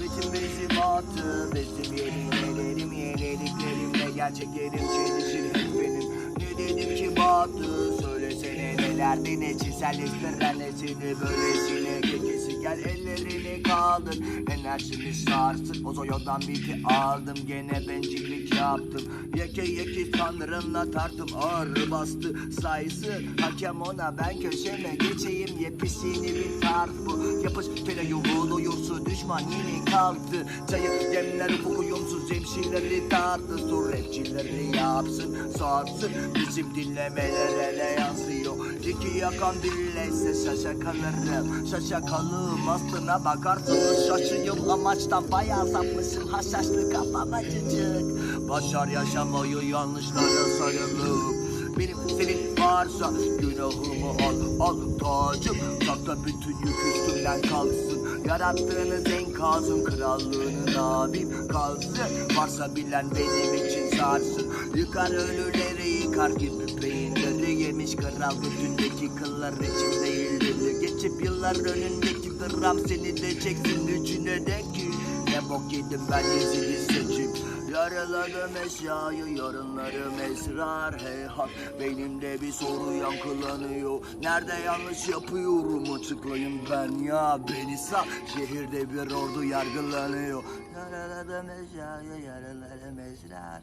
Bütün bizim atı Bizim yerimlerim yelediklerimle Gerçeklerim çelişir. Hep benim. Ne dedim ki batı Söylesene nelerdi ne çiselleştiren ne seni böylesine Gecesi gel ellerini kaldır. Enerjimi sarsın O zoyodan bir aldım. Gene bencillik yaptım. Yeke yeke tanrınla tartım. Ağrı bastı. Sayısı Hakem ona. Ben köşeme geçeyim. Yepyeni bir tarz bu. Yapış tele yuhulu Düşman yine kalktı Çayı demler ufuk uyumsuz Hemşireleri tatlı Sur rapçileri yapsın Sarsın. Bizim dinlemeler ele yansıyor? İki yakan dilleyse şaşa kalırım. Şaşa kalım aslına bakarsınız Şaşıyım. Amaçtan bayağı sapmışım. Haşhaşlı kafam acıcık. Başar yaşamayı yanlışlara sarılıp benim senin varsa günahımı al al tacım Sakla bütün yük üstümden kalksın Yarattığınız enkazın krallığının abim kalsın. Varsa bilen benim için sarsın. Yıkar ölüleri yıkar gibi beyinleri Yemiş kral götündeki kıllar için değildir Geçip yıllar önündeki gram seni de çeksin. İçine de ki Ne bok yedim ben dizini seçip Yaraladım eşyayı yarınlarım esrar heyhat Beynimde bir soru yankılanıyor. Nerede yanlış yapıyorum? Açıklayın ben ya Beni sal. Şehirde bir ordu yargılanıyor. Yaraladım eşyayı yarınlarım esrar